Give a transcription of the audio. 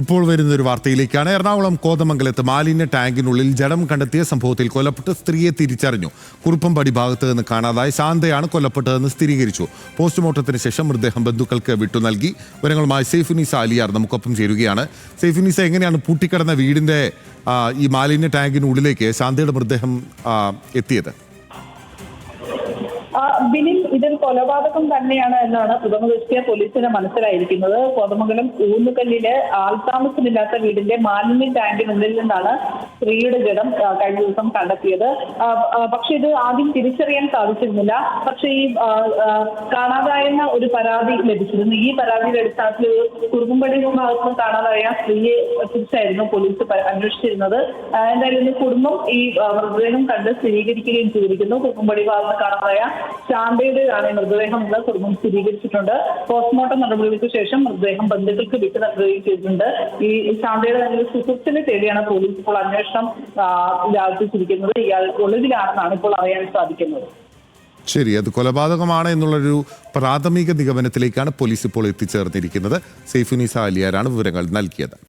ഇപ്പോൾ വരുന്ന ഒരു വാർത്തയിലേക്കാണ്. എറണാകുളം കോതമംഗലത്ത് മാലിന്യ ടാങ്കിനുള്ളിൽ ജഡം കണ്ടെത്തിയ സംഭവത്തിൽ കൊല്ലപ്പെട്ട സ്ത്രീയെ തിരിച്ചറിഞ്ഞു. കുറുപ്പംപടി ഭാഗത്ത് നിന്ന് കാണാതായി ശാന്തയാണ് കൊല്ലപ്പെട്ടതെന്ന് സ്ഥിരീകരിച്ചു. പോസ്റ്റ്മോർട്ടത്തിന് ശേഷം മൃതദേഹം ബന്ധുക്കൾക്ക് വിട്ടു നൽകി. വിവരങ്ങളുമായി സൈഫുനീസ അലിയാർ നമുക്കൊപ്പം ചേരുകയാണ്. സൈഫുനീസ എങ്ങനെയാണ് പൂട്ടിക്കിടന്ന വീടിന്റെ ഈ മാലിന്യ ടാങ്കിനുള്ളിലേക്ക് ശാന്തയുടെ മൃതദേഹം എത്തിയത്? ബിനിൽ ഇതിൽ കൊലപാതകം തന്നെയാണ് എന്നാണ് പ്രഥമദൃഷ്ടിയ പോലീസിന് മനസ്സിലായിരിക്കുന്നത്. കോതമംഗലം ഊന്നുകല്ലിൽ ആൾതാമസമില്ലാത്ത വീടിന്റെ മാലിന്യ ടാങ്കിനുള്ളിൽ നിന്നാണ് സ്ത്രീയുടെ ജഡം കഴിഞ്ഞ ദിവസം കണ്ടെത്തിയത്. പക്ഷെ ഇത് ആദ്യം തിരിച്ചറിയാൻ സാധിച്ചിരുന്നില്ല. പക്ഷെ ഈ കാണാതായെന്ന ഒരു പരാതി ലഭിച്ചിരുന്നു. ഈ പരാതിയുടെ അടിസ്ഥാനത്തിൽ കുറുമ്പടി ഭാഗത്ത് നിന്ന് കാണാതായ സ്ത്രീയെ കുറിച്ചായിരുന്നു പോലീസ് അന്വേഷിച്ചിരുന്നത്. എന്തായാലും കുടുംബം ഈ മൃതദേഹം കണ്ട് സ്ഥിരീകരിക്കുകയും ചെയ്തിരിക്കുന്നു. കുറുമ്പടി ഭാഗത്ത് കാണാതായ ശാന്തയുടേതാണ് മൃതദേഹമുള്ള കുടുംബം സ്ഥിരീകരിച്ചിട്ടുണ്ട്. പോസ്റ്റ്മോർട്ടം നടപടികൾക്ക് ശേഷം മൃതദേഹം ബന്ധുക്കൾക്ക് വിട്ടു നൽകുകയും ചെയ്തിട്ടുണ്ട്. ഈ ശാന്തയുടെ തന്നെ സുഹൃത്തിനെ തേടിയാണ് പോലീസ് ഇപ്പോൾ അന്വേഷണം വ്യാപിപ്പിച്ചിരിക്കുന്നത് ഇയാൾ ഒളിവിലാണെന്നാണ് ഇപ്പോൾ അറിയാൻ സാധിക്കുന്നത്. ശരി അത് കൊലപാതകമാണ് എന്നുള്ളൊരു പ്രാഥമിക നിഗമനത്തിലേക്കാണ് പോലീസ് ഇപ്പോൾ എത്തിച്ചേർന്നിരിക്കുന്നത്. സെയ്ഫുനിസ അലിയാരാണ് വിവരങ്ങൾ നൽകിയത്.